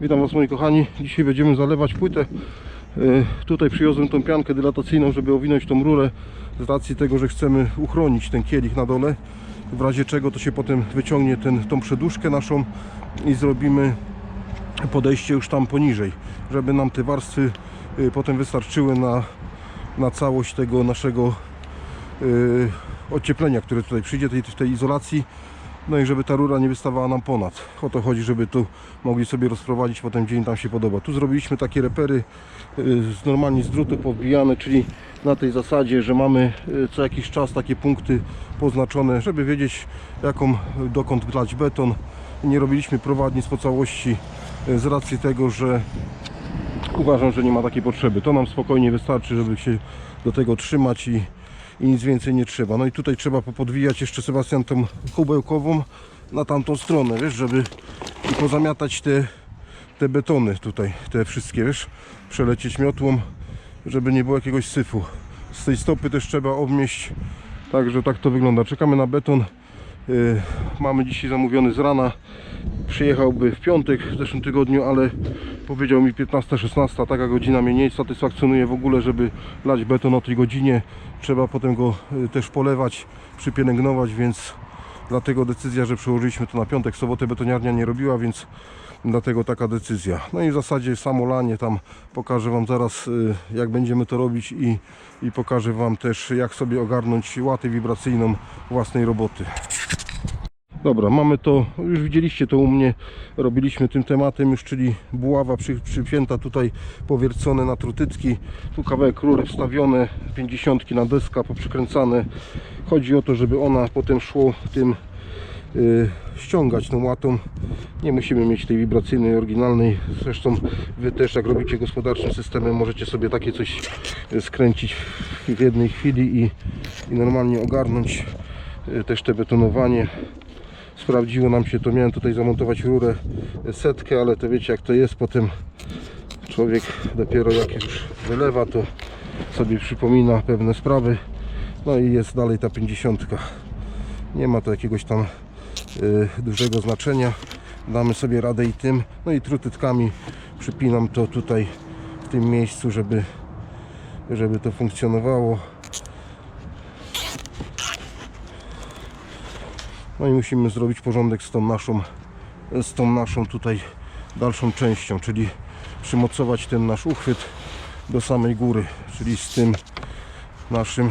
Witam Was moi kochani. Dzisiaj będziemy zalewać płytę. E, Tutaj przywiozłem tą piankę dylatacyjną, żeby owinąć tą rurę z racji tego, że chcemy uchronić ten kielich na dole. W razie czego to się potem wyciągnie ten, tą przeduszkę naszą i zrobimy podejście już tam poniżej, żeby nam te warstwy y, potem wystarczyły na, na całość tego naszego y, ocieplenia, które tutaj przyjdzie, tej, tej izolacji. No i żeby ta rura nie wystawała nam ponad. O to chodzi, żeby tu mogli sobie rozprowadzić potem gdzie im tam się podoba. Tu zrobiliśmy takie repery y, normalnie z drutu powbijane, czyli na tej zasadzie, że mamy y, co jakiś czas takie punkty poznaczone, żeby wiedzieć jaką, dokąd glać beton. Nie robiliśmy prowadnic po całości y, z racji tego, że uważam, że nie ma takiej potrzeby. To nam spokojnie wystarczy, żeby się do tego trzymać i, i nic więcej nie trzeba. No i tutaj trzeba popodwijać jeszcze Sebastian tą kubełkową na tamtą stronę, wiesz, żeby i pozamiatać te, te betony tutaj, te wszystkie, wiesz, przelecieć miotłą, żeby nie było jakiegoś syfu. Z tej stopy też trzeba obmieść, także tak to wygląda. Czekamy na beton. Yy, mamy dzisiaj zamówiony z rana. Przyjechałby w piątek w zeszłym tygodniu, ale powiedział mi 15-16, taka godzina mnie nie satysfakcjonuje w ogóle, żeby lać beton o tej godzinie. Trzeba potem go y, też polewać, przypielęgnować, więc dlatego decyzja, że przełożyliśmy to na piątek. W sobotę betoniarnia nie robiła, więc dlatego taka decyzja. No i w zasadzie samo lanie tam pokażę Wam zaraz y, jak będziemy to robić i, i pokażę Wam też jak sobie ogarnąć łatę wibracyjną własnej roboty. Dobra, mamy to, już widzieliście to u mnie, robiliśmy tym tematem już, czyli buława przy, przypięta tutaj, powiercone na trutytki, tu kawałek rury wstawione, 50 na deska poprzykręcane. Chodzi o to, żeby ona potem szło tym y, ściągać tą łatą. Nie musimy mieć tej wibracyjnej, oryginalnej. Zresztą Wy też jak robicie gospodarczym systemem możecie sobie takie coś skręcić w jednej chwili i, i normalnie ogarnąć y, też te betonowanie sprawdziło nam się to, miałem tutaj zamontować rurę setkę, ale to wiecie jak to jest, potem człowiek dopiero jak już wylewa to sobie przypomina pewne sprawy. No i jest dalej ta 50 nie ma to jakiegoś tam y, dużego znaczenia. Damy sobie radę i tym. No i trutytkami przypinam to tutaj w tym miejscu żeby żeby to funkcjonowało No i musimy zrobić porządek z tą naszą, z tą naszą tutaj dalszą częścią, czyli przymocować ten nasz uchwyt do samej góry, czyli z tym naszym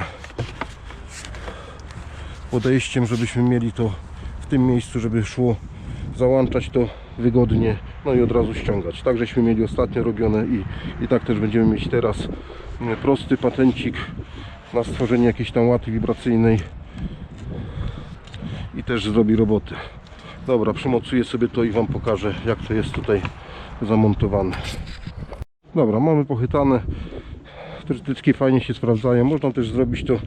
podejściem, żebyśmy mieli to w tym miejscu, żeby szło załączać to wygodnie, no i od razu ściągać. Tak żeśmy mieli ostatnio robione i, i tak też będziemy mieć teraz prosty patencik na stworzenie jakiejś tam łaty wibracyjnej i też zrobi robotę. Dobra, przymocuję sobie to i Wam pokażę jak to jest tutaj zamontowane. Dobra, mamy pochytane. Trytycki fajnie się sprawdzają. Można też zrobić to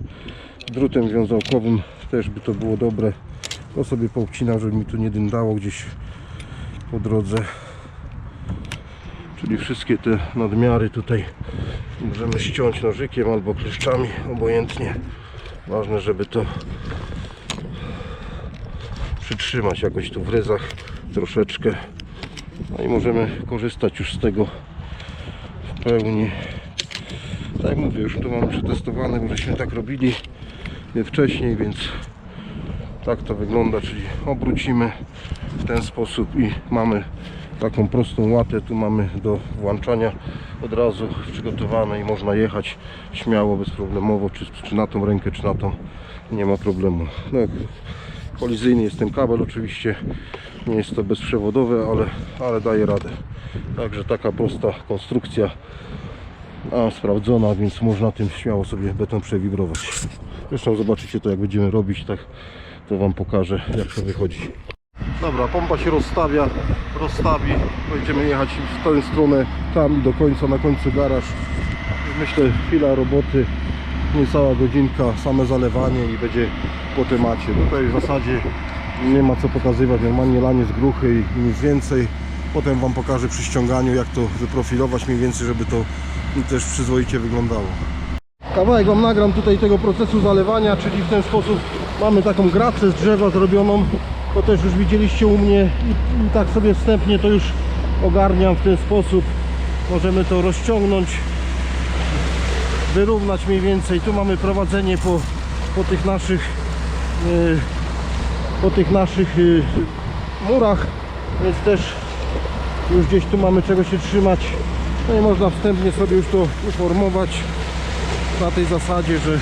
drutem wiązałkowym, też by to było dobre. To sobie poobcinam, żeby mi tu nie dyndało gdzieś po drodze. Czyli wszystkie te nadmiary tutaj możemy ściąć nożykiem albo kleszczami, obojętnie. Ważne, żeby to przytrzymać jakoś tu w ryzach troszeczkę. No i możemy korzystać już z tego w pełni. Tak jak mówię, już to mamy przetestowane, bo żeśmy tak robili wcześniej, więc tak to wygląda, czyli obrócimy w ten sposób i mamy taką prostą łatę, tu mamy do włączania od razu przygotowane i można jechać śmiało, bezproblemowo, czy, czy na tą rękę, czy na tą, nie ma problemu. No, kolizyjny jest ten kabel oczywiście, nie jest to bezprzewodowe, ale, ale daje radę. Także taka prosta konstrukcja, a sprawdzona, więc można tym śmiało sobie beton przewibrować. Zresztą zobaczycie to jak będziemy robić, tak to Wam pokażę jak to wychodzi. Dobra, pompa się rozstawia, rozstawi, będziemy jechać w tę stronę, tam do końca, na końcu garaż. Myślę chwila roboty, niecała godzinka, same zalewanie i będzie po temacie. Tutaj w zasadzie nie ma co pokazywać, normalnie lanie z gruchy i nic więcej. Potem Wam pokażę przy ściąganiu jak to wyprofilować mniej więcej, żeby to też przyzwoicie wyglądało. Kawałek Wam nagram tutaj tego procesu zalewania, czyli w ten sposób mamy taką gracę z drzewa zrobioną. To też już widzieliście u mnie i, i tak sobie wstępnie to już ogarniam w ten sposób. Możemy to rozciągnąć, wyrównać mniej więcej. Tu mamy prowadzenie po, po tych naszych yy, po tych naszych yy, murach, więc też już gdzieś tu mamy czego się trzymać. No i można wstępnie sobie już to uformować na tej zasadzie, że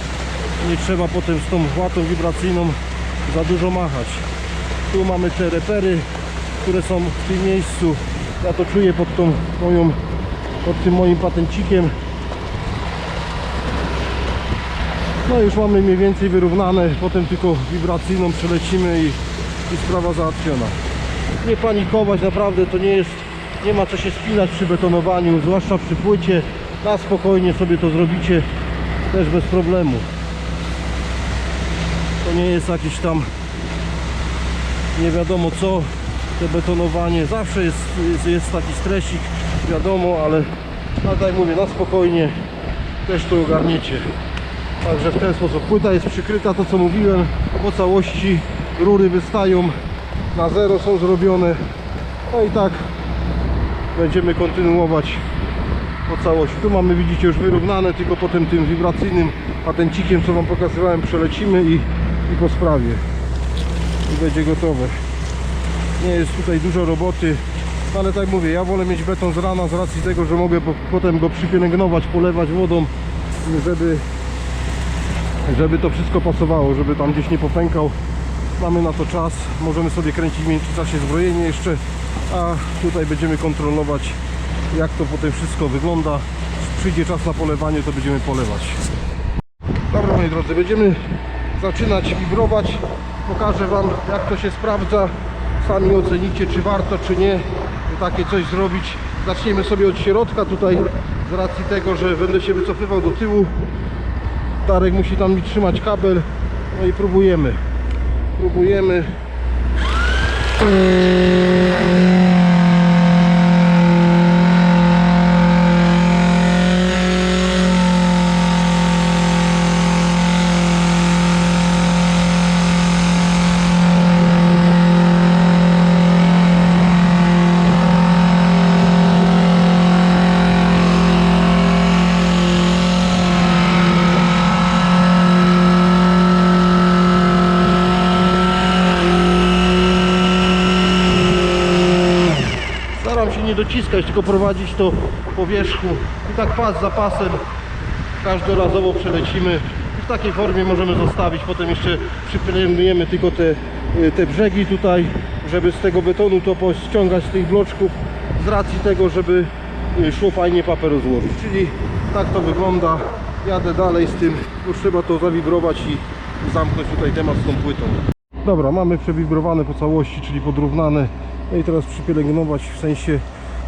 nie trzeba potem z tą łatą wibracyjną za dużo machać. Tu mamy te repery, które są w tym miejscu. Ja to czuję pod tą moją, pod tym moim patencikiem. No już mamy mniej więcej wyrównane, potem tylko wibracyjną przelecimy i, i sprawa załatwiona. Nie panikować, naprawdę to nie jest, nie ma co się spinać przy betonowaniu, zwłaszcza przy płycie. Na spokojnie sobie to zrobicie też bez problemu. To nie jest jakiś tam nie wiadomo co, te betonowanie. Zawsze jest, jest, jest taki stresik, wiadomo, ale no, tak mówię, na spokojnie też to ogarniecie. Także w ten sposób płyta jest przykryta, to co mówiłem, po całości rury wystają, na zero są zrobione. No i tak będziemy kontynuować po całości. Tu mamy, widzicie, już wyrównane, tylko potem tym wibracyjnym patencikiem, co Wam pokazywałem, przelecimy i, i po sprawie. I będzie gotowe. Nie jest tutaj dużo roboty, ale tak mówię, ja wolę mieć beton z rana z racji tego, że mogę po, potem go przypielęgnować, polewać wodą, żeby żeby to wszystko pasowało, żeby tam gdzieś nie popękał. Mamy na to czas, możemy sobie kręcić w międzyczasie zbrojenie jeszcze, a tutaj będziemy kontrolować jak to potem wszystko wygląda. Przyjdzie czas na polewanie, to będziemy polewać. Dobra moi drodzy, będziemy zaczynać wibrować. Pokażę Wam jak to się sprawdza. Sami ocenicie czy warto czy nie takie coś zrobić. Zaczniemy sobie od środka tutaj z racji tego, że będę się wycofywał do tyłu. Darek musi tam mi trzymać kabel. No i próbujemy. Próbujemy. Dociskać, tylko prowadzić to po wierzchu. I tak pas za pasem każdorazowo przelecimy. I w takiej formie możemy zostawić. Potem jeszcze przypielęgnujemy tylko te, y, te brzegi tutaj, żeby z tego betonu to ściągać z tych bloczków z racji tego, żeby y, szło fajnie papier złożyć. Czyli tak to wygląda. Jadę dalej z tym, bo trzeba to zawibrować i zamknąć tutaj temat z tą płytą. Dobra, mamy przewibrowane po całości, czyli podrównane. No i teraz przypielęgnować, w sensie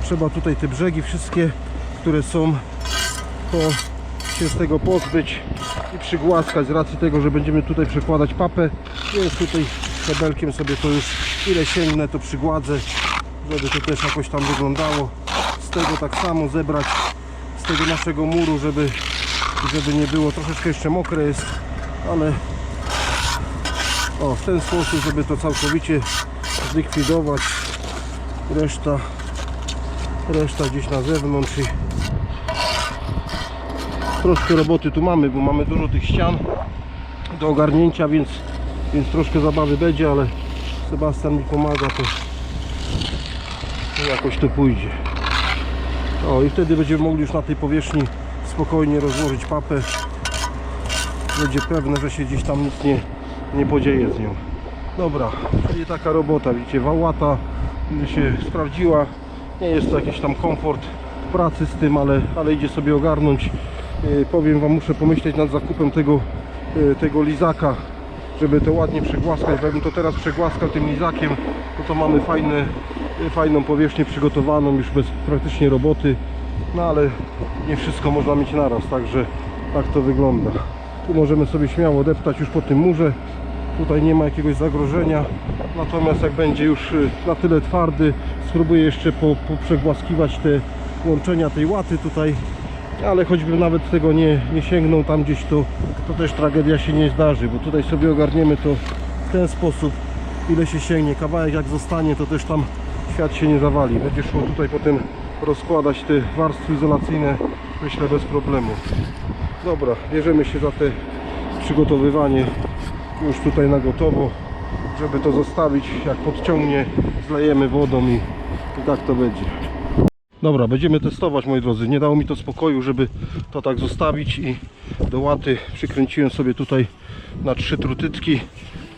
trzeba tutaj te brzegi wszystkie, które są, to się z tego pozbyć i przygłaskać z racji tego, że będziemy tutaj przekładać papę, więc tutaj kabelkiem sobie to już ile sięgnę to przygładzę, żeby to też jakoś tam wyglądało. Z tego tak samo zebrać z tego naszego muru, żeby, żeby nie było, troszeczkę jeszcze mokre jest, ale o, w ten sposób, żeby to całkowicie zlikwidować. Reszta, reszta gdzieś na zewnątrz i troszkę roboty tu mamy, bo mamy dużo tych ścian do ogarnięcia, więc, więc troszkę zabawy będzie, ale Sebastian mi pomaga, to jakoś to pójdzie. O i wtedy będziemy mogli już na tej powierzchni spokojnie rozłożyć papę. Będzie pewne, że się gdzieś tam nic nie, nie podzieje z nią. Dobra, czyli taka robota, widzicie, wałata się sprawdziła. Nie jest to jakiś tam komfort pracy z tym, ale, ale idzie sobie ogarnąć. Yy, powiem Wam, muszę pomyśleć nad zakupem tego, yy, tego lizaka, żeby to ładnie przegłaskać. Bo Jakbym to teraz przegłaskał tym lizakiem, to to mamy fajne, yy, fajną powierzchnię przygotowaną, już bez praktycznie roboty. No ale nie wszystko można mieć naraz, także tak to wygląda. Tu możemy sobie śmiało deptać już po tym murze. Tutaj nie ma jakiegoś zagrożenia. Natomiast jak będzie już y, na tyle twardy, spróbuję jeszcze po, poprzegłaskiwać te łączenia tej łaty tutaj. Ale choćbym nawet tego nie, nie sięgnął tam gdzieś, to, to też tragedia się nie zdarzy, bo tutaj sobie ogarniemy to w ten sposób, ile się sięgnie. Kawałek jak zostanie, to też tam świat się nie zawali. Będzie szło tutaj potem rozkładać te warstwy izolacyjne, myślę bez problemu. Dobra, bierzemy się za te przygotowywanie już tutaj na gotowo, żeby to zostawić. Jak podciągnie, zlejemy wodą i, tak to będzie. Dobra, będziemy testować moi drodzy. Nie dało mi to spokoju, żeby to tak zostawić i do łaty przykręciłem sobie tutaj na trzy trutytki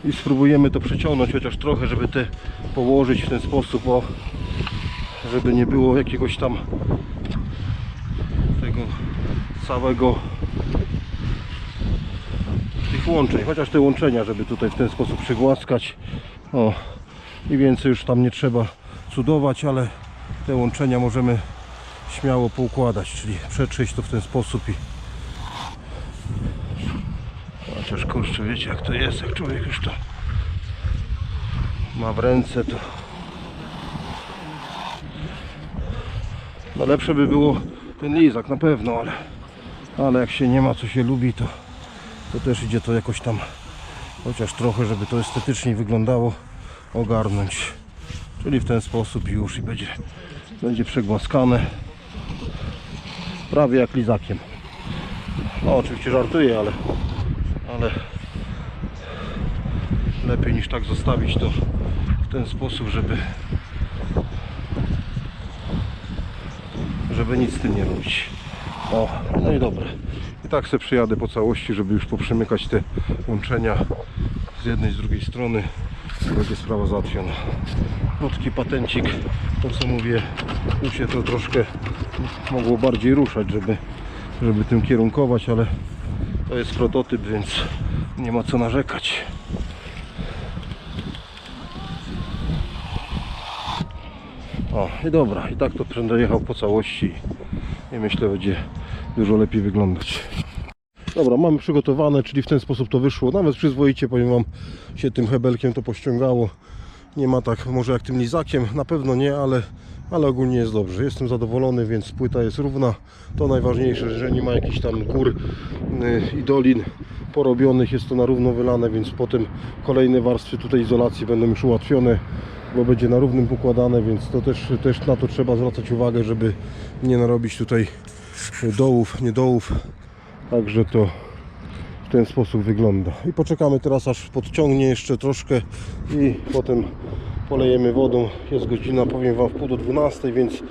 i spróbujemy to przeciągnąć chociaż trochę, żeby te położyć w ten sposób, o, żeby nie było jakiegoś tam tego całego tych łączeń, chociaż te łączenia, żeby tutaj w ten sposób przygłaskać. O, i więcej już tam nie trzeba cudować, ale te łączenia możemy śmiało poukładać, czyli przetrzeć to w ten sposób i chociaż kurczę, wiecie jak to jest, jak człowiek już to ma w ręce, to no lepsze by było ten lizak na pewno, ale, ale jak się nie ma, co się lubi, to, to też idzie to jakoś tam chociaż trochę, żeby to estetycznie wyglądało, ogarnąć. Czyli w ten sposób już i będzie, będzie przegłaskane. Prawie jak lizakiem. No oczywiście żartuję, ale, ale lepiej niż tak zostawić to w ten sposób, żeby żeby nic z tym nie robić. O, no i dobra. I tak sobie przyjadę po całości, żeby już poprzymykać te łączenia z jednej z drugiej strony. Będzie sprawa załatwiona. Krótki patencik, to co mówię, tu się to troszkę mogło bardziej ruszać, żeby, żeby tym kierunkować, ale to jest prototyp, więc nie ma co narzekać. O, i dobra, i tak to będę jechał po całości i myślę będzie dużo lepiej wyglądać. Dobra, mamy przygotowane, czyli w ten sposób to wyszło. Nawet przyzwoicie, powiem Wam, się tym hebelkiem to pościągało. Nie ma tak może jak tym lizakiem, na pewno nie, ale, ale ogólnie jest dobrze. Jestem zadowolony, więc płyta jest równa. To najważniejsze, że nie ma jakichś tam gór y, i dolin porobionych. Jest to na równo wylane, więc potem kolejne warstwy tutaj izolacji będą już ułatwione, bo będzie na równym układane, więc to też, też na to trzeba zwracać uwagę, żeby nie narobić tutaj dołów, nie dołów. Także to w ten sposób wygląda. I poczekamy teraz aż podciągnie jeszcze troszkę i potem polejemy wodą. Jest godzina, powiem Wam, w pół do 12, więc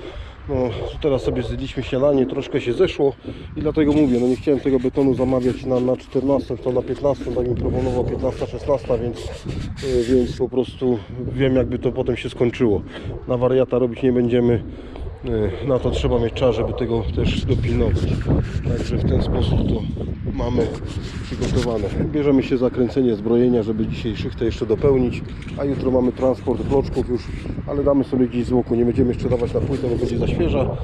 no, teraz sobie zjedliśmy śniadanie, troszkę się zeszło i dlatego mówię, no nie chciałem tego betonu zamawiać na, na 14, to na 15, tak mi proponował 15, 16, więc, yy, więc po prostu wiem jakby to potem się skończyło. Na wariata robić nie będziemy. Yy, Na to trzeba mieć czas, żeby tego też dopilnować. Także w ten sposób to mamy przygotowane. Bierzemy się za kręcenie zbrojenia, żeby dzisiaj szychtę jeszcze dopełnić, a jutro mamy transport bloczków już, ale damy sobie gdzieś z łuku. Nie będziemy jeszcze dawać na płytę, bo będzie za świeża,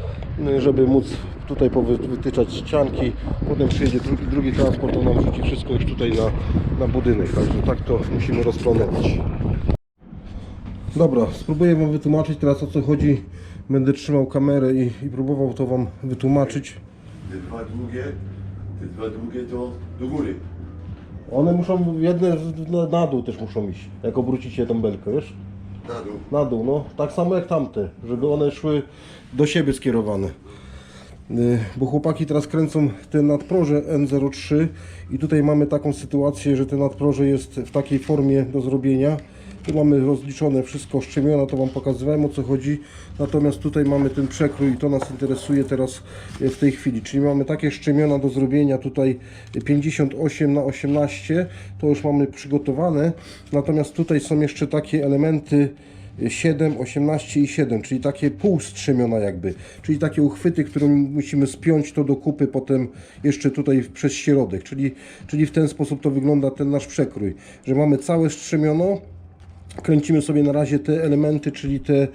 yy, żeby móc tutaj wytyczać ścianki. Potem przyjedzie drugi, drugi transport, to nam rzuci wszystko już tutaj na, na budynek. Także tak to musimy rozplanować. Dobra, spróbuję Wam wytłumaczyć teraz o co chodzi. Będę trzymał kamerę i, i próbował to Wam wytłumaczyć. Te dwa długie, te dwa długie to do góry. One muszą, jedne na, na dół też muszą iść, jak obrócicie tą belkę, wiesz? Na dół. Na dół, no. Tak samo jak tamte, żeby one szły do siebie skierowane. Y, Bo chłopaki teraz kręcą te nadproże N03 i tutaj mamy taką sytuację, że te nadproże jest w takiej formie do zrobienia. Tu mamy rozliczone wszystko szczemiona, to Wam pokazywałem o co chodzi. Natomiast tutaj mamy ten przekrój i to nas interesuje teraz y, w tej chwili. Czyli mamy takie szczemiona do zrobienia tutaj 58 na 18 to już mamy przygotowane. Natomiast tutaj są jeszcze takie elementy 7, 18 i 7, czyli takie półstrzemiona jakby, czyli takie uchwyty, które musimy spiąć to do kupy potem jeszcze tutaj przez środek, czyli, czyli w ten sposób to wygląda ten nasz przekrój, że mamy całe strzemiono, kręcimy sobie na razie te elementy, czyli te,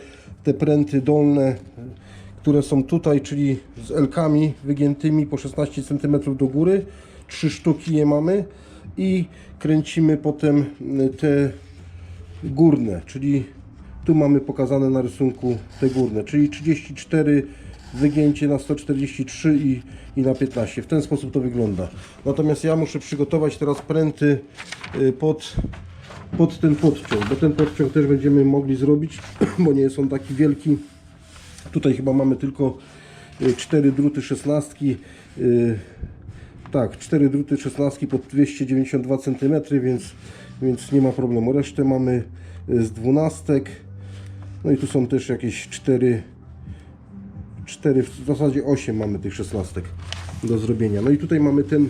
te pręty dolne, które są tutaj, czyli z elkami wygiętymi po 16 cm do góry, trzy sztuki je mamy i kręcimy potem y, te górne, czyli tu mamy pokazane na rysunku te górne, czyli 34 wygięcie na 143 i, i na 15. W ten sposób to wygląda. Natomiast ja muszę przygotować teraz pręty y, pod pod ten podciąg, bo ten podciąg też będziemy mogli zrobić, bo nie jest on taki wielki. Tutaj chyba mamy tylko 4 druty 16. y, Tak, 4 druty 16 pod 292 cm, więc, więc nie ma problemu. Resztę mamy y, z dwunastek. No i tu są też jakieś 4 4, w zasadzie 8 mamy tych szesnastek do zrobienia. No i tutaj mamy ten,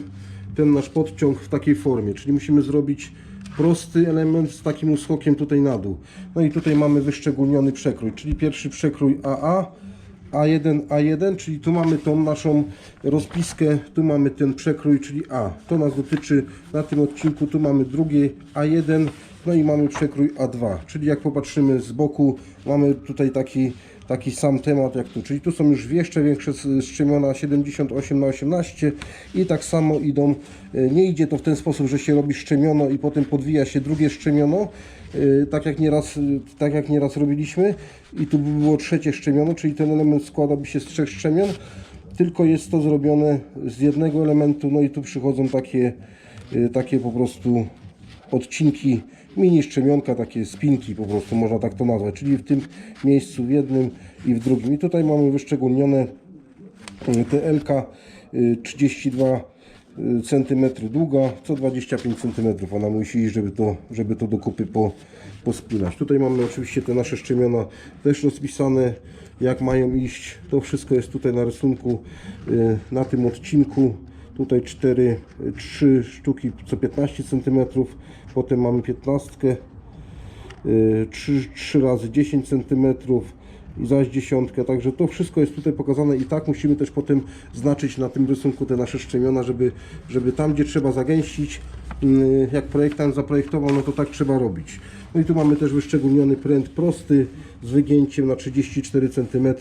ten nasz podciąg w takiej formie, czyli musimy zrobić prosty element z takim uskokiem tutaj na dół. No i tutaj mamy wyszczególniony przekrój, czyli pierwszy przekrój AA, A1, A1, czyli tu mamy tą naszą rozpiskę, tu mamy ten przekrój, czyli A. To nas dotyczy na tym odcinku, tu mamy drugie A1, no i mamy przekrój A2, czyli jak popatrzymy z boku, mamy tutaj taki taki sam temat jak tu, czyli tu są już jeszcze większe strzemiona 78 na 18 i tak samo idą, e, nie idzie to w ten sposób, że się robi szczemiono i potem podwija się drugie szczemiono, e, tak jak nieraz, e, tak jak nieraz robiliśmy. I tu by było trzecie szczemiono, czyli ten element składałby się z trzech szczemion, tylko jest to zrobione z jednego elementu, no i tu przychodzą takie, takie po prostu odcinki mini szczemionka, takie spinki po prostu można tak to nazwać, czyli w tym miejscu w jednym i w drugim. I tutaj mamy wyszczególnione y, te LK y, 32 cm długa, co 25 cm ona musi iść, żeby to, żeby to do kupy po, pospinać. Tutaj mamy oczywiście te nasze szczemiona też rozpisane, jak mają iść. To wszystko jest tutaj na rysunku, y, na tym odcinku. Tutaj 4, 3 sztuki co 15 cm, potem mamy 15, 3, 3 razy 10 cm i zaś dziesiątkę, także to wszystko jest tutaj pokazane i tak musimy też potem znaczyć na tym rysunku te nasze szczemiona, żeby, żeby tam gdzie trzeba zagęścić, yy, jak projektant zaprojektował, no to tak trzeba robić. No i tu mamy też wyszczególniony pręt prosty z wygięciem na 34 cm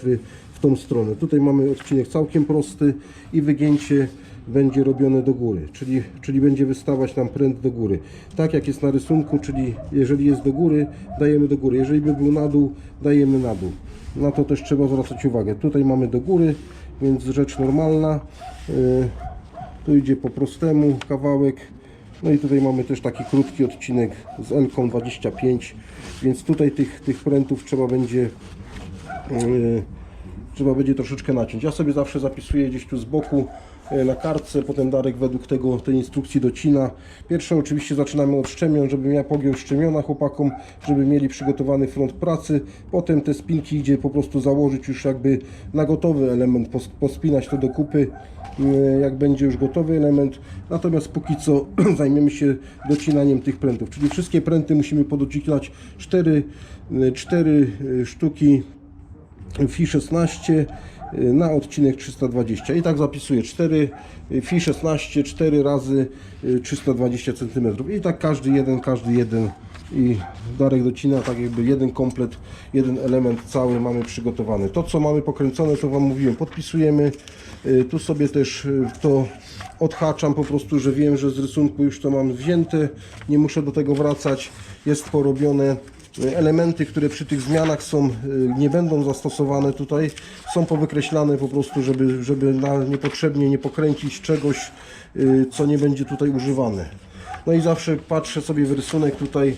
w tą stronę. Tutaj mamy odcinek całkiem prosty i wygięcie będzie robione do góry, czyli, czyli będzie wystawać nam pręt do góry. Tak jak jest na rysunku, czyli jeżeli jest do góry, dajemy do góry. Jeżeli by był na dół, dajemy na dół. Na to też trzeba zwracać uwagę. Tutaj mamy do góry, więc rzecz normalna. Yy, Tu idzie po prostemu kawałek. No i tutaj mamy też taki krótki odcinek z L 25, więc tutaj tych, tych prętów trzeba będzie yy, trzeba będzie troszeczkę naciąć. Ja sobie zawsze zapisuję gdzieś tu z boku na kartce, potem Darek według tego, tej instrukcji docina. Pierwsze oczywiście zaczynamy od szczemion, żebym ja pogiął szczemiona chłopakom, żeby mieli przygotowany front pracy. Potem te spinki idzie po prostu założyć już jakby na gotowy element, pos- pospinać to do kupy, e, jak będzie już gotowy element. Natomiast póki co zajmiemy się docinaniem tych prętów, czyli wszystkie pręty musimy podocinać 4, 4 sztuki Fi 16 y, na odcinek 320 i tak zapisuję 4 Fi 16 4 razy y, 320 cm i tak każdy jeden, każdy jeden. I Darek docina tak jakby jeden komplet, jeden element cały mamy przygotowany. To co mamy pokręcone to Wam mówiłem, podpisujemy, Y, tu sobie też y, to odhaczam po prostu, że wiem, że z rysunku już to mam wzięte, nie muszę do tego wracać, jest porobione elementy, które przy tych zmianach są, y, nie będą zastosowane tutaj, są powykreślane po prostu, żeby, żeby na niepotrzebnie nie pokręcić czegoś, y, co nie będzie tutaj używane. No i zawsze patrzę sobie w rysunek tutaj,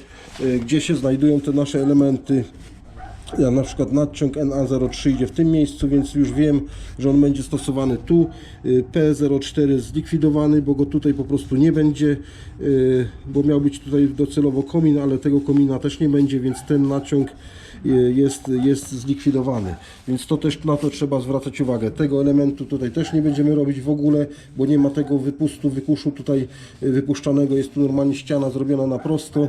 gdzie się znajdują te nasze elementy. Ja na przykład nadciąg NA03 idzie w tym miejscu, więc już wiem, że on będzie stosowany tu. Y, P04 zlikwidowany, bo go tutaj po prostu nie będzie, y, bo miał być tutaj docelowo komin, ale tego komina też nie będzie, więc ten naciąg y, jest, jest zlikwidowany. Więc to też na to trzeba zwracać uwagę. Tego elementu tutaj też nie będziemy robić w ogóle, bo nie ma tego wypustu, wykuszu tutaj wypuszczanego. Jest tu normalnie ściana zrobiona na prosto.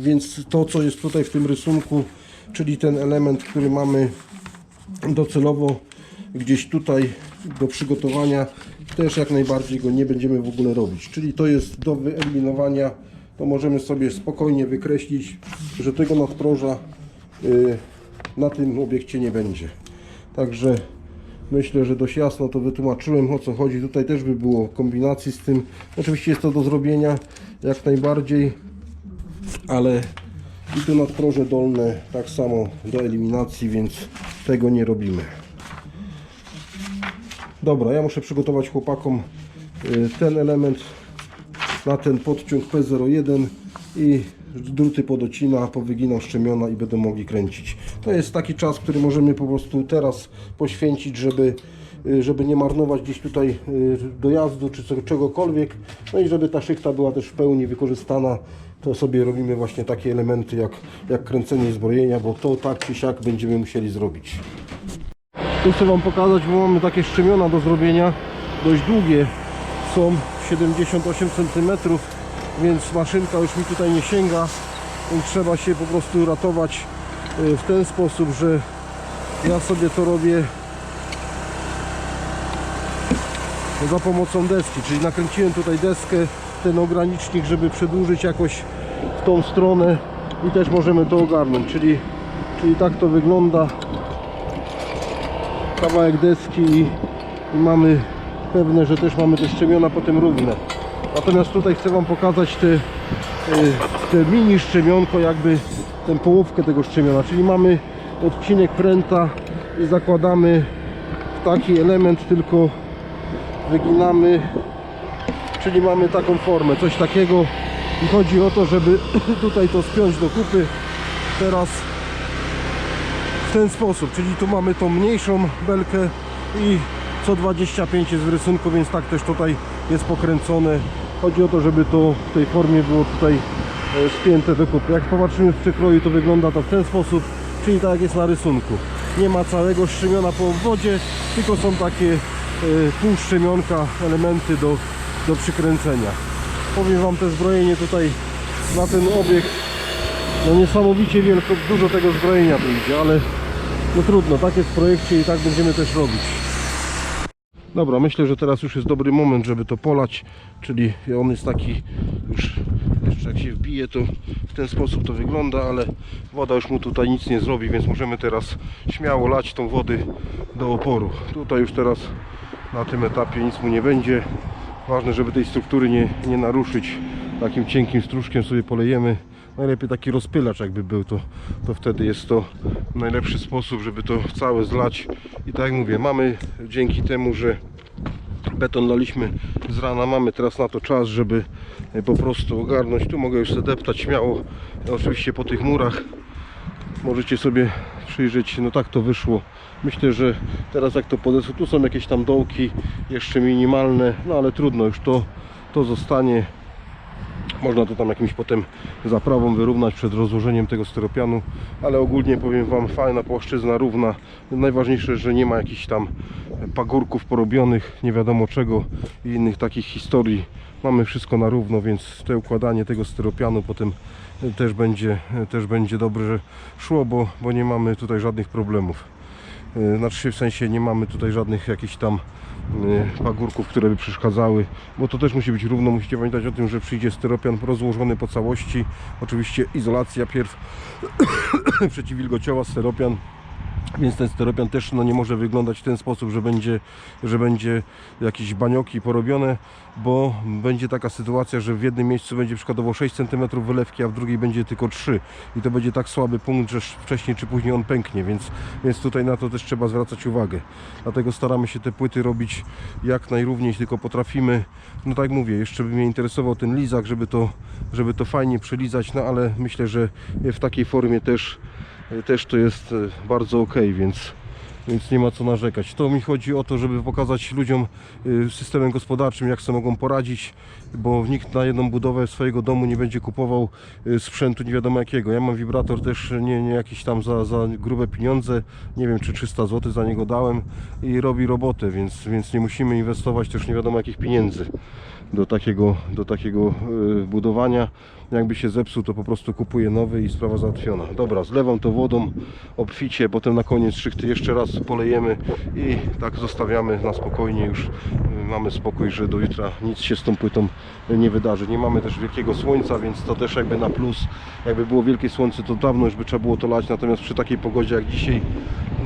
Więc to, co jest tutaj w tym rysunku, czyli ten element, który mamy docelowo gdzieś tutaj do przygotowania, też jak najbardziej go nie będziemy w ogóle robić. Czyli to jest do wyeliminowania, to możemy sobie spokojnie wykreślić, że tego nadproża y, na tym obiekcie nie będzie. Także myślę, że dość jasno to wytłumaczyłem o co chodzi. Tutaj też by było kombinacji z tym. Oczywiście jest to do zrobienia jak najbardziej, ale i tu nadproże dolne tak samo do eliminacji, więc tego nie robimy. Dobra, ja muszę przygotować chłopakom y, ten element na ten podciąg P01 i druty podocina, powyginał szczemiona i będą mogli kręcić. To jest taki czas, który możemy po prostu teraz poświęcić, żeby, y, żeby nie marnować gdzieś tutaj y, dojazdu czy czegokolwiek, no i żeby ta szychta była też w pełni wykorzystana. To sobie robimy właśnie takie elementy jak, jak kręcenie zbrojenia, bo to tak czy siak będziemy musieli zrobić. Tu chcę Wam pokazać, bo mamy takie szczemiona do zrobienia, dość długie, są 78 cm, więc maszynka już mi tutaj nie sięga, więc trzeba się po prostu ratować y, w ten sposób, że ja sobie to robię za pomocą deski, czyli nakręciłem tutaj deskę, ten ogranicznik, żeby przedłużyć jakoś w tą stronę i też możemy to ogarnąć, czyli, czyli tak to wygląda. Kawałek deski i, i mamy pewne, że też mamy te szczemiona potem równe. Natomiast tutaj chcę Wam pokazać te, y, te mini szczemionko, jakby tę połówkę tego szczemiona, czyli mamy odcinek pręta i zakładamy w taki element, tylko wyginamy, czyli mamy taką formę, coś takiego i chodzi o to, żeby tutaj to spiąć do kupy. Teraz w ten sposób, czyli tu mamy tą mniejszą belkę i co 25 jest w rysunku, więc tak też tutaj jest pokręcone. Chodzi o to, żeby to w tej formie było tutaj e, spięte do kupy. Jak popatrzymy w przekroju, to wygląda to w ten sposób, czyli tak jak jest na rysunku. Nie ma całego szczemiona po obwodzie, tylko są takie e, pół szczemionka, elementy do, do przykręcenia. Powiem Wam, te zbrojenie tutaj na ten obiekt no niesamowicie wielko, dużo tego zbrojenia tu idzie, ale no trudno, tak jest w projekcie i tak będziemy też robić. Dobra, myślę, że teraz już jest dobry moment, żeby to polać, czyli on jest taki już jeszcze jak się wbije, to w ten sposób to wygląda, ale woda już mu tutaj nic nie zrobi, więc możemy teraz śmiało lać tą wody do oporu. Tutaj już teraz na tym etapie nic mu nie będzie. Ważne, żeby tej struktury nie, nie naruszyć. Takim cienkim stróżkiem sobie polejemy. Najlepiej taki rozpylacz jakby był, to, to wtedy jest to najlepszy sposób, żeby to całe zlać. I tak jak mówię, mamy dzięki temu, że beton laliśmy z rana, mamy teraz na to czas, żeby e, po prostu ogarnąć. Tu mogę już sobie deptać śmiało, oczywiście po tych murach. Możecie sobie przyjrzeć, no tak to wyszło. Myślę, że teraz jak to podesło, tu są jakieś tam dołki jeszcze minimalne, no ale trudno, już to, to zostanie. Można to tam jakimś potem zaprawą wyrównać przed rozłożeniem tego styropianu, ale ogólnie powiem Wam, fajna płaszczyzna równa. Najważniejsze, że nie ma jakichś tam pagórków porobionych, nie wiadomo czego i innych takich historii. Mamy wszystko na równo, więc to układanie tego styropianu potem też będzie, też będzie dobrze szło, bo, bo nie mamy tutaj żadnych problemów. Yy, Znaczy w sensie nie mamy tutaj żadnych jakichś tam yy, pagórków, które by przeszkadzały, bo to też musi być równo. Musicie pamiętać o tym, że przyjdzie styropian rozłożony po całości. Oczywiście izolacja pierw przeciwwilgociowa, styropian. Więc ten styropian też no, nie może wyglądać w ten sposób, że będzie, że będzie jakieś banioki porobione, bo będzie taka sytuacja, że w jednym miejscu będzie przykładowo 6 cm wylewki, a w drugiej będzie tylko 3 i to będzie tak słaby punkt, że wcześniej czy później on pęknie, więc, więc tutaj na to też trzeba zwracać uwagę. Dlatego staramy się te płyty robić jak najrówniej tylko potrafimy. No tak mówię, jeszcze by mnie interesował ten lizak, żeby to, żeby to fajnie przelizać, no ale myślę, że w takiej formie też też to jest e, bardzo ok, więc, więc nie ma co narzekać. To mi chodzi o to, żeby pokazać ludziom y, systemem gospodarczym, jak sobie mogą poradzić, bo nikt na jedną budowę swojego domu nie będzie kupował y, sprzętu nie wiadomo jakiego. Ja mam wibrator też nie, nie jakiś tam za, za grube pieniądze, nie wiem czy 300 zł za niego dałem i robi robotę, więc, więc nie musimy inwestować też nie wiadomo jakich pieniędzy do takiego, do takiego y, budowania. Jakby się zepsuł, to po prostu kupuję nowy i sprawa załatwiona. Dobra, zlewam to wodą obficie, potem na koniec szychty jeszcze raz polejemy i tak zostawiamy na spokojnie już. y, Mamy spokój, że do jutra nic się z tą płytą nie wydarzy. Nie mamy też wielkiego słońca, więc to też jakby na plus. Jakby było wielkie słońce, to dawno już by trzeba było to lać, natomiast przy takiej pogodzie jak dzisiaj,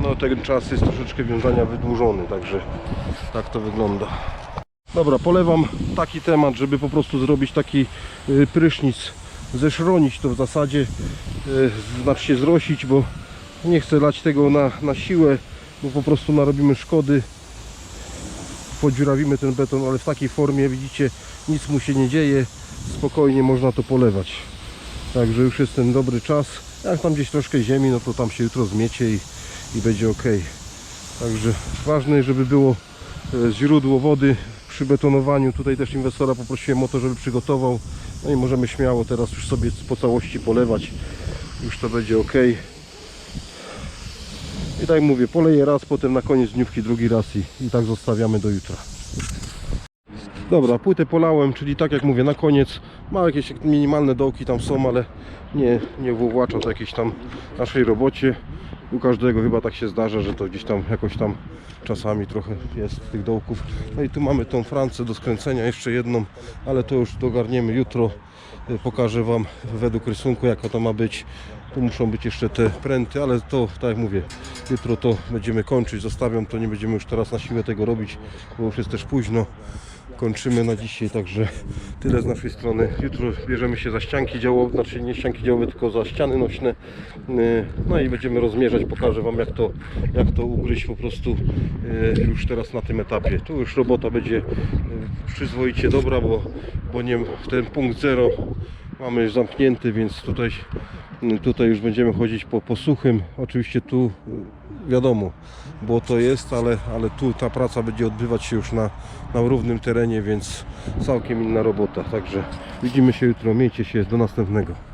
no ten czas jest troszeczkę wiązania wydłużony, także tak to wygląda. Dobra, polewam taki temat, żeby po prostu zrobić taki y, prysznic, zeszronić to w zasadzie, y, znaczy się zrosić, bo nie chcę lać tego na, na siłę, bo po prostu narobimy szkody, podziurawimy ten beton, ale w takiej formie, widzicie, nic mu się nie dzieje, spokojnie można to polewać. Także już jest ten dobry czas. Jak tam gdzieś troszkę ziemi, no to tam się jutro zmiecie i, i będzie ok. Także ważne żeby było e, źródło wody przy betonowaniu. Tutaj też inwestora poprosiłem o to, żeby przygotował. No i możemy śmiało teraz już sobie po całości polewać. Już to będzie ok. I tak mówię, poleję raz, potem na koniec dniówki drugi raz i, i tak zostawiamy do jutra. Dobra, płytę polałem, czyli tak jak mówię, na koniec ma jakieś minimalne dołki tam są, ale nie, nie uwłacza to jakiejś tam naszej robocie. U każdego chyba tak się zdarza, że to gdzieś tam jakoś tam czasami trochę jest tych dołków. No i tu mamy tą francę do skręcenia, jeszcze jedną, ale to już dogarniemy jutro. Y, Pokażę Wam według rysunku jaka to ma być. Tu muszą być jeszcze te pręty, ale to tak jak mówię, jutro to będziemy kończyć, zostawiam to, nie będziemy już teraz na siłę tego robić, bo już jest też późno kończymy na dzisiaj, także tyle z naszej strony. Jutro bierzemy się za ścianki działowe, znaczy nie ścianki działowe, tylko za ściany nośne. Yy, No i będziemy rozmierzać, pokażę Wam jak to, jak to ugryźć po prostu yy, już teraz na tym etapie. Tu już robota będzie yy, przyzwoicie dobra, bo, bo nie, ten punkt zero mamy już zamknięty, więc tutaj, tutaj już będziemy chodzić po, po suchym. Oczywiście tu y, wiadomo, bo to jest, ale, ale tu ta praca będzie odbywać się już na, na równym terenie, więc całkiem inna robota. Także widzimy się jutro, miejcie się, do następnego.